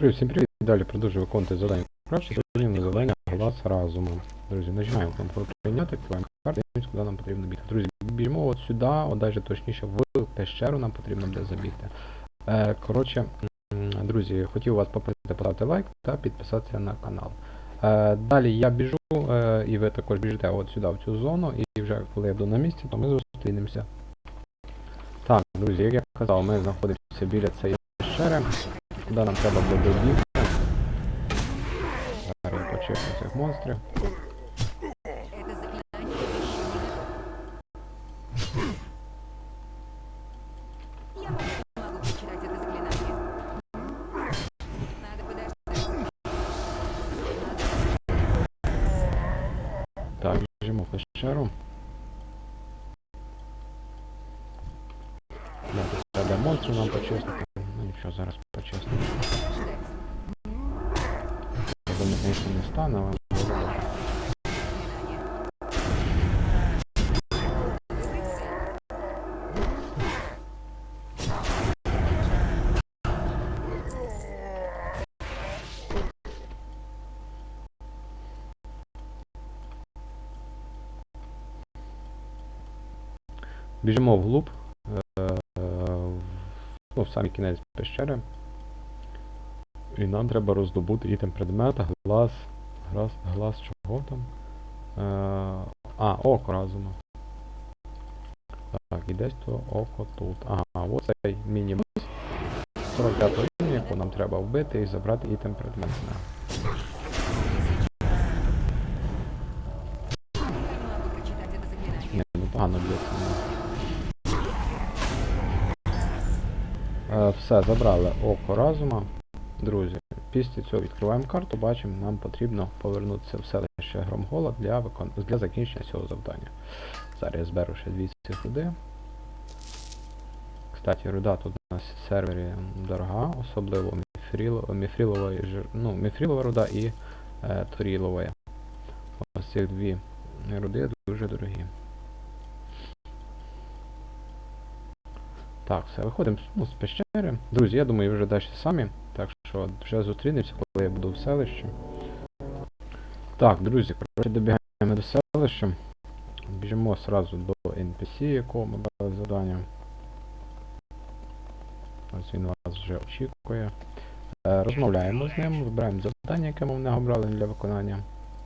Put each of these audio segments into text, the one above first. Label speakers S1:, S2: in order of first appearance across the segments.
S1: Друзі, всім привіт. Далі продовжую виконувати завдання краще. Сьогодні на завдання глас разуму. Друзі, нажимаємо контроль прийняти, відкриваємо карту, куди нам потрібно бігти. Друзі, біжимо от сюди, от навіть точніше в пещеру нам потрібно буде забігти. Е, коротше, друзі, хотів вас попросити поставити лайк та підписатися на канал. Е, далі я біжу, е, і ви також біжите от сюди, в цю зону, і вже коли я буду на місці, то ми зустрінемося. Так, друзі, як я казав, ми знаходимося біля цієї пещери, куди нам треба буде добігти. Зараз я почекаю цих монстрів.
S2: Это заклинание еще не... Я могу прочитать это заклинание. Надо подождать.
S1: Так, біжимо в пещеру. Да, тут треба монстрів нам почистити. Ну нічого, зараз почистимо.
S2: подождать.
S1: Я думаю,
S2: Заклинание.
S1: Біжимо вглуб, е, в- ну, в самий кінець пещери. І нам треба роздобути ітем предмета, глаз, глаз, глаз чого там? Е, а, око разума. Так, і десь то око тут. Ага, ось цей міні-бос 45 рівня, яку нам треба вбити і забрати ітем предмет.
S2: Я могу прочитать это заклинание.
S1: Ні, ну погано б'ється. Е, все, забрали око разума. Друзі, після цього відкриваємо карту, бачимо, нам потрібно повернутися в селище Громгола для, викон... для закінчення цього завдання. Зараз я зберу ще 200 руди. Кстати, руда тут у нас в сервері дорога, особливо міфріло... міфрілова, жир... ну, міфрілова руда і е, торілова. Ось ці дві руди дуже дорогі. Так, все, виходимо ну, з пещери. Друзі, я думаю, ви вже далі самі. Що вже зустрінемося, коли я буду в селищі. Так, друзі, коротше, добігаємо до селища. Біжимо одразу до NPC, якого ми брали завдання. Ось він вас вже очікує. Е, розмовляємо з ним, вибираємо завдання, яке ми в нього брали для виконання.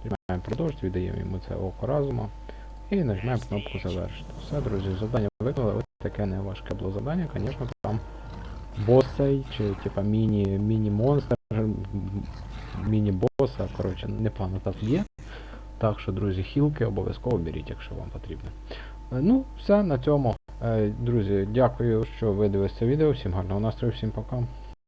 S1: Нажимаємо продовжити, віддаємо йому це око разума. І нажимаємо кнопку завершити. Все, друзі, завдання виконали. Ось таке не важке було завдання, звісно, там босей чи типа міні, міні-монстр, міні-боса, коротше, непогано так є. Так що, друзі, хілки обов'язково беріть, якщо вам потрібно. Е, Ну, все на цьому. Е, Друзі, дякую, що ви дивилися відео. Всім гарного настрою, всім пока.